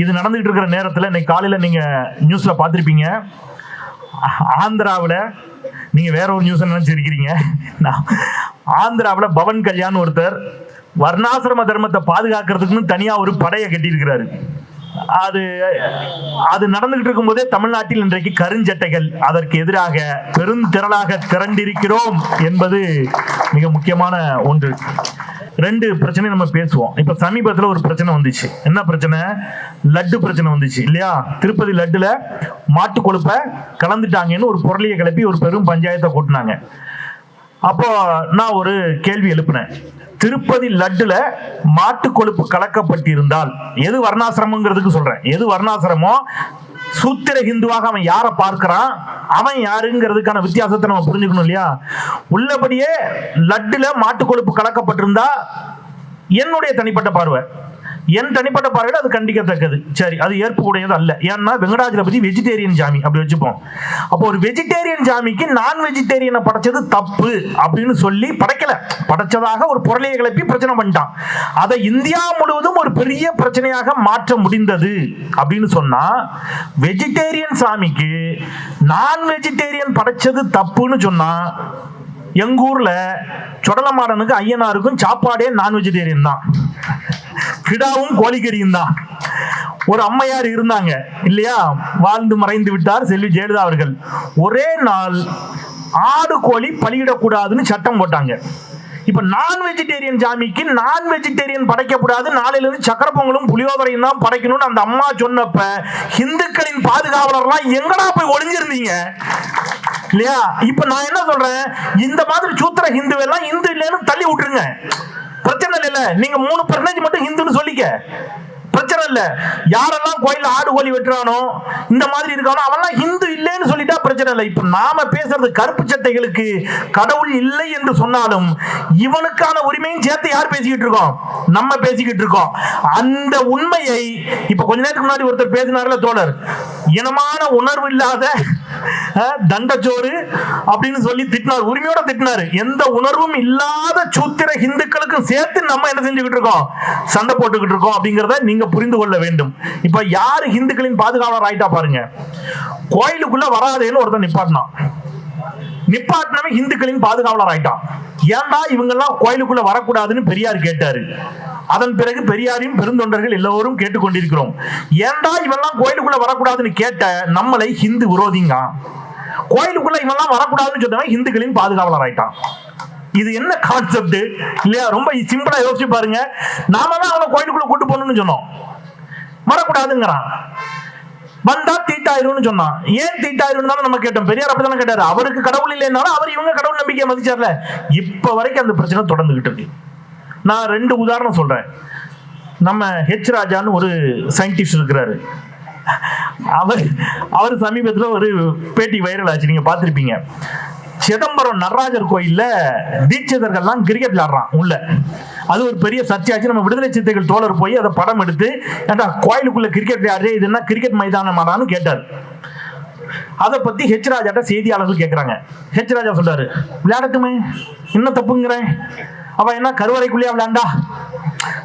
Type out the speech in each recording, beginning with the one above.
இது நடந்துகிட்டு இருக்கிற நேரத்தில் இன்னைக்கு காலையில் நீங்கள் நியூஸில் பார்த்துருப்பீங்க. ஆந்திராவில் நீங்கள் வேற ஒரு நியூஸ் நினச்சிருக்கிறீங்க நான் ஆந்திராவில் பவன் கல்யாண் ஒருத்தர் வர்ணாசிரம தர்மத்தை பாதுகாக்கிறதுக்குன்னு தனியாக ஒரு படையை கட்டியிருக்கிறாரு. அது அது நடந்துகிட்டு இருக்கும்போதே தமிழ்நாட்டில் இன்றைக்கு கருஞ்சட்டைகள் அதற்கு எதிராக பெருந்திரளாக திரண்டிருக்கிறோம் என்பது மிக முக்கியமான ஒன்று. ரெண்டு பிரச்சனை நம்ம பேசுவோம். இப்ப சமீபத்துல ஒரு பிரச்சனை வந்துச்சு. என்ன பிரச்சனை? லட்டு பிரச்சனை வந்துச்சு இல்லையா? திருப்பதி லட்டுல மாட்டு கொழுப்பை கலந்துட்டாங்கன்னு ஒரு பொருளியை கிளப்பி ஒரு பெரும் பஞ்சாயத்தை கூட்டினாங்க. அப்போ நான் ஒரு கேள்வி எழுப்பினேன். திருப்பதி லட்டுல மாட்டு கொழுப்பு கலக்கப்பட்டிருந்தால் எது வர்ணாசிரமங்கிறதுக்கு சொல்றேன். எது வர்ணாசிரமோ சூத்திர ஹிந்துவாக அவன் யாரை பார்க்கறான்? அவன் யாருங்கிறதுக்கான வித்தியாசத்தை நம்ம புரிஞ்சுக்கணும் இல்லையா? உள்ளபடியே லட்டுல மாட்டு கொழுப்பு கலக்கப்பட்டிருந்தா என்னுடைய தனிப்பட்ட பார்வை. என் தனிப்பட்ட பார்வையில் அது கண்டிக்கத்தக்கது. சரி அது ஏற்புடையது அல்ல. ஏன்னா வெங்கடாஜலபதி வெஜிடேரியன் ஜாமி. அப்படி வச்சுப்போம். அப்போ ஒரு வெஜிடேரியன் ஜாமிக்கு நான் வெஜிடேரியனை படைச்சது தப்பு அப்படின்னு சொல்லி படைக்கல. படைச்சதாக ஒரு பொருளையை கிளப்பி பிரச்சனை பண்ணிட்டான். அதை இந்தியா முழுவதும் ஒரு பெரிய பிரச்சனையாக மாற்ற முடிந்தது அப்படின்னு சொன்னா வெஜிடேரியன் சாமிக்கு நான் வெஜிடேரியன் படைச்சது தப்புன்னு சொன்னா எங்கூர்ல சுடலமாடனுக்கு ஐயனாருக்கும் சாப்பாடே நான் வெஜிடேரியன் தான். கிடாவும் கோழிக்கறியும் தான். ஒரு அம்மையார் இருந்தாங்க இல்லையா? வாழ்ந்து மறைந்து விட்டார் செல்வி ஜெயலலிதா அவர்கள். ஒரே நாள் ஆடு கோழி பலியிடக்கூடாதுன்னு சட்டம் போட்டாங்க. இப்ப நான் வெஜிடேரியன் ஜாமிக்கு நான் வெஜிடேரியன் படைக்கக்கூடாது. நாளையில இருந்து சக்கர பொங்கலும் புளியோதரையும் தான் படைக்கணும்னு அந்த அம்மா சொன்னப்ப இந்துக்களின் பாதுகாவலர்லாம் எங்கடா போய் ஒளிஞ்சிருந்தீங்க? இல்லையா? இப்ப நான் என்ன சொல்றேன்? இந்த மாதிரி சூத்திர ஹிந்து எல்லாம் இந்து இல்லைன்னு தள்ளி விட்டுருங்க. பிரச்சனை இல்ல நீங்க மூணு பர்சன்டேஜ் மட்டும் ஹிந்துன்னு சொல்லிக்க. பிரச்சனை இல்ல. யாரெல்லாம் கோயில ஆடு கோழி வெட்டுறானோ இந்த மாதிரி இருக்கானோ அவன்லாம் ஹிந்து இல்லைன்னு சொல்லிட்டா பிரச்சனை இல்லை. இப்ப நாம பேசுறது கருப்பு சட்டைகளுக்கு கடவுள் இல்லை என்று சொன்னாலும் இவனுக்கான உரிமையும் சேர்த்து யார் பேசிக்கிட்டு இருக்கோம்? நம்ம பேசிக்கிட்டு இருக்கோம். அந்த உண்மையை இப்ப கொஞ்ச நேரத்துக்கு முன்னாடி ஒருத்தர் பேசினார்ல தோழர் இனமான உணர்வு இல்லாத தண்டச்சோறு அப்படின்னு சொல்லி திட்டினார். உரிமையோட திட்டினாரு. எந்த உணர்வும் இல்லாத சூத்திர ஹிந்துக்களுக்கும் சேர்த்து நம்ம என்ன செஞ்சுக்கிட்டு இருக்கோம்? சண்டை போட்டுக்கிட்டு இருக்கோம் அப்படிங்கிறத நீங்க புரிந்து கொள்ள வேண்டும். இப்ப யாரு ஹிந்துக்களின் பாதுகாவலர் ஆயிட்டா பாருங்க. கோயிலுக்குள்ள வராதேன்னு ஒருத்தன் நிப்பாட்டினான். நிப்பாட்டினவன் இந்துக்களின் பாதுகாவலர் ஆயிட்டான் ஏன்டா இவங்க எல்லாம் கோயிலுக்குள்ள வரக்கூடாதுன்னு பெரியார் கேட்டாரு. அதன் பிறகு பெரியாரையும் பெருந்தொண்டர்கள் எல்லோரும் கேட்டுக்கொண்டிருக்கிறோம். ஏன்டா இவெல்லாம் கோயிலுக்குள்ள வரக்கூடாதுன்னு கேட்ட நம்மளை ஹிந்து விரோதிங்க? கோயிலுக்குள்ள இவெல்லாம் வரக்கூடாதுன்னு சொன்னவன் இந்துக்களின் பாதுகாவலர் ஆயிட்டான் இது என்ன கான்செப்ட் இல்லையா? ரொம்ப சிம்பிளா யோசிச்சு பாருங்க. நாம தான் அவனை கோயிலுக்குள்ள கூட்டு போகணும்னு சொன்னோம். வரக்கூடாதுங்கிறான். வந்தா தீட்டாயிரும்னு சொன்னான். ஏன் தீட்டாயிரும் தானே நம்ம கேட்டோம். பெரியார் அப்படித்தானே கேட்டாரு. அவருக்கு கடவுள் இல்லைன்னாலும் அவர் இவங்க கடவுள் நம்பிக்கையை மதிச்சார்ல. இப்ப வரைக்கும் அந்த பிரச்சனை தொடர்ந்துகிட்டு இருக்கு. நான் ரெண்டு உதாரணம் சொல்றேன். நம்ம ஹெச் ராஜான்னு ஒரு சயின்டிஸ்ட் இருக்கிறாரு. அவர் அவர் சமீபத்துல ஒரு பேட்டி வைரல் ஆச்சு. நீங்க பாத்திருப்பீங்க சிதம்பரம் நடராஜர் கோயில்ல தீட்சிதர்கள்லாம் கிரிக்கெட் விளையாடுறான் உள்ள. அது ஒரு பெரிய சர்ச்சையாச்சு. நம்ம விடுதலை சித்தைகள் தோழர் போய் அதை படம் எடுத்து ஏன்டா கோயிலுக்குள்ள கிரிக்கெட் விளையாடுறே இது என்ன கிரிக்கெட் மைதானமாடான்னு கேட்டார். அதை பத்தி ஹெச் ராஜாட்ட செய்தியாளர்கள் கேட்கிறாங்க ஹெச் ராஜா சொல்றாரு விளையாடட்டுமே என்ன தப்புங்கிறேன் அவ என்ன கருவறைக்குள்ளேயே விளையாண்டா?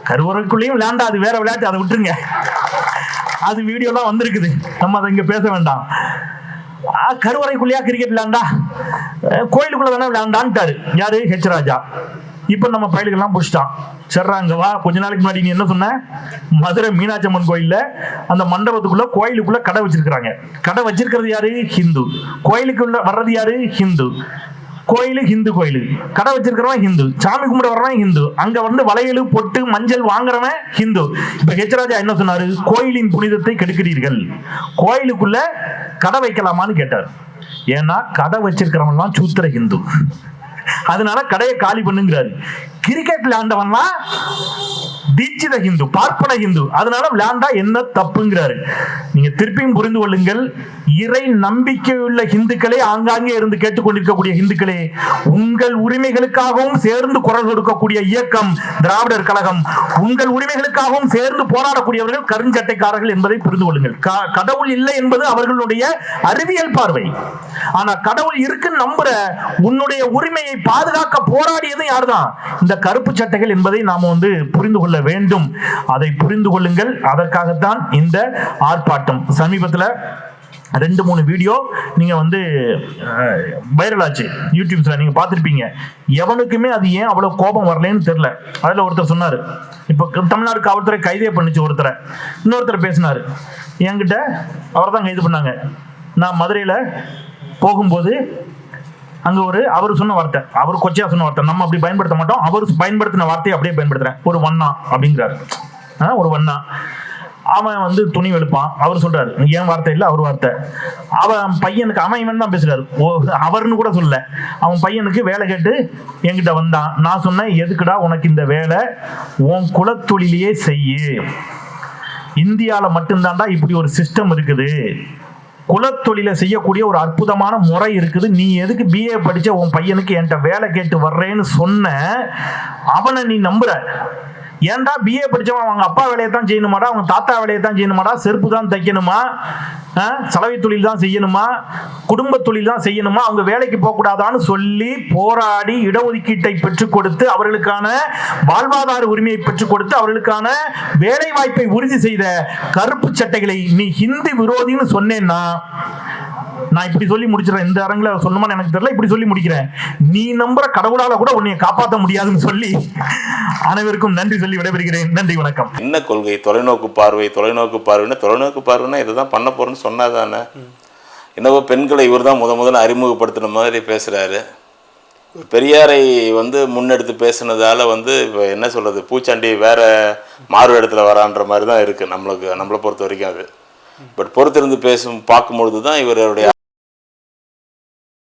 கருவறைக்குள்ளேயும் விளையாண்டா அது வேற விளையாட்டு அதை விட்டுருங்க. அது வீடியோலாம் வந்திருக்குது. நம்ம அதை இங்க பேச வேண்டாம். கருவறைக்குள்ளேயா கிரிக்கெட் விளையாண்டா? கோயிலுக்குள்ள தானே விளையாண்டான்ட்டாரு. யாரு? ஹெச் ராஜா. இப்போ நம்ம பயலுக்கெல்லாம் புடிச்சிட்டான். அங்கே வா கொஞ்ச நாளைக்கு முன்னாடி நீ என்ன சொன்ன? மதுரை மீனாட்சி அம்மன் அந்த மண்டபத்துக்குள்ளே கோயிலுக்குள்ளே கடை வச்சிருக்கிறாங்க. கடை வச்சிருக்கிறது யாரு? ஹிந்து. கோயிலுக்குள்ள வர்றது யாரு? ஹிந்து. கோயில் ஹிந்து கோயில். கடை வச்சிருக்கிறவன் ஹிந்து. சாமி கும்பிட வர்றவன் ஹிந்து. அங்க வந்து வளையலு பொட்டு மஞ்சள் வாங்குறவன் ஹிந்து. இப்ப ஹெச்ராஜா என்ன சொன்னாரு? கோயிலின் புனிதத்தை கெடுக்கிறீர்கள். கோயிலுக்குள்ள கடை வைக்கலாமான்னு கேட்டார். ஏன்னா கடை வச்சிருக்கிறவன்லாம் சூத்திர ஹிந்து. அதனால கடையை காலி பண்ணுங்கிறாரு. கிரிக்கெட் விளையாண்டவன்லாம் தீட்சித ஹிந்து பார்ப்பன ஹிந்து. அதனால லேண்டா என்ன தப்புங்கிறாரு. நீங்க திருப்பியும் புரிந்து கொள்ளுங்கள் இறை நம்பிக்கையுள்ள ஹிந்துக்களே ஆங்காங்கே இருந்து கேட்டுக்கொண்டிருக்கக்கூடிய ஹிந்துக்களே உங்கள் உரிமைகளுக்காகவும் சேர்ந்து குரல் கொடுக்கக்கூடிய இயக்கம் திராவிடர் கழகம் உங்கள் உரிமைகளுக்காகவும் சேர்ந்து போராடக்கூடியவர்கள் கருஞ்சட்டைக்காரர்கள் என்பதை புரிந்து கொள்ளுங்கள். கடவுள் இல்லை என்பது அவர்களுடைய அறிவியல் பார்வை. ஆனா கடவுள் இருக்குன்னு நம்புற உன்னுடைய உரிமையை பாதுகாக்க போராடியது யார்தான்? இந்த கருப்பு சட்டைகள் என்பதை நாம வந்து புரிந்து கொள்ள கொள்ள வேண்டும். அதை புரிந்து கொள்ளுங்கள். அதற்காகத்தான் இந்த ஆர்ப்பாட்டம். சமீபத்தில் ரெண்டு மூணு வீடியோ நீங்க வந்து வைரல் ஆச்சு. யூடியூப்ஸ்ல நீங்க பார்த்துருப்பீங்க. எவனுக்குமே அது ஏன் அவ்வளவு கோபம் வரலன்னு தெரியல. அதுல ஒருத்தர் சொன்னாரு. இப்போ தமிழ்நாடு காவல்துறை கைதே பண்ணுச்சு ஒருத்தரை. இன்னொருத்தர் பேசினாரு. என்கிட்ட அவர் தான் கைது பண்ணாங்க. நான் மதுரையில போகும்போது அங்க ஒரு அவர் சொன்ன வார்த்தை. அவர் கொச்சையா சொன்ன வார்த்தை. நம்ம அப்படி பயன்படுத்த மாட்டோம். அவர் பயன்படுத்தின வார்த்தையை அப்படியே பயன்படுத்துறேன். ஒரு வண்ணா அப்படிங்கிறாரு. ஆ, ஒரு வண்ணா. அவன் வந்து துணி வெளுப்பான். அவர் சொல்றாரு. என் வார்த்தை இல்லை? அவர் வார்த்தை. அவன் பையனுக்கு அவன் இவன் தான் பேசுறாரு. ஓ அவர்னு கூட சொல்லல. அவன் பையனுக்கு வேலை கேட்டு என்கிட்ட வந்தான். நான் சொன்னேன் எதுக்குடா உனக்கு இந்த வேலை? உன் குலத்தொழிலையே செய்யு. இந்தியாவில் மட்டும்தான்டா இப்படி ஒரு சிஸ்டம் இருக்குது. குலத்தொழிலை செய்யக்கூடிய ஒரு அற்புதமான முறை இருக்குது. நீ எதுக்கு பிஏ படிச்ச உன் பையனுக்கு என்கிட்ட வேலை கேட்டு வர்றேன்னு சொன்ன அவனை நீ நம்புற. ஏன்டா பிஏ படிச்சவன்? அவங்க அப்பா வேலையை தான் செய்யணுமாடா? அவங்க தாத்தா வேலையை தான் செய்யணுமாடா? செருப்பு தான் தைக்கணுமா? சலவை தொழில் தான் செய்யணுமா? குடும்ப தொழில் தான் செய்யணுமா? அவங்க வேலைக்கு போகக்கூடாதான்னு சொல்லி போராடி இடஒதுக்கீட்டை பெற்றுக் கொடுத்து அவர்களுக்கான வாழ்வாதார உரிமையை பெற்றுக் கொடுத்து அவர்களுக்கான வேலை வாய்ப்பை உறுதி செய்த கருப்பு சட்டைகளை நீ ஹிந்தி விரோதின்னு சொன்னேன்னா நான் இப்படி சொல்லி முடிச்சிடறேன். இந்த அரங்குல சொல்லணுமான்னு எனக்கு தெரியல இப்படி சொல்லி முடிக்கிறேன். நீ நம்புற கடவுளால கூட உன்னை காப்பாற்ற முடியாதுன்னு சொல்லி அனைவருக்கும் நன்றி சொல்லி விடைபெறுகிறேன். நன்றி வணக்கம். என்ன கொள்கை? தொலைநோக்கு பார்வை தொலைநோக்கு பார்வைன்னா தொலைநோக்கு பார்வைன்னா இதை தான் பண்ண போறேன்னு சொன்னாதானே? என்னவோ பெண்களை இவர் தான் முத முதல்ல அறிமுகப்படுத்தின மாதிரி பேசுறாரு. பெரியாரை வந்து முன்னெடுத்து பேசுனதால வந்து இப்போ என்ன சொல்றது? பூச்சாண்டி வேற மாறு இடத்துல வரான்ற மாதிரி தான் இருக்கு நம்மளுக்கு நம்மளை பொறுத்த வரைக்கும் அது. பட் பொறுத்திருந்து பேசும் பார்க்கும்பொழுது தான் இவருடைய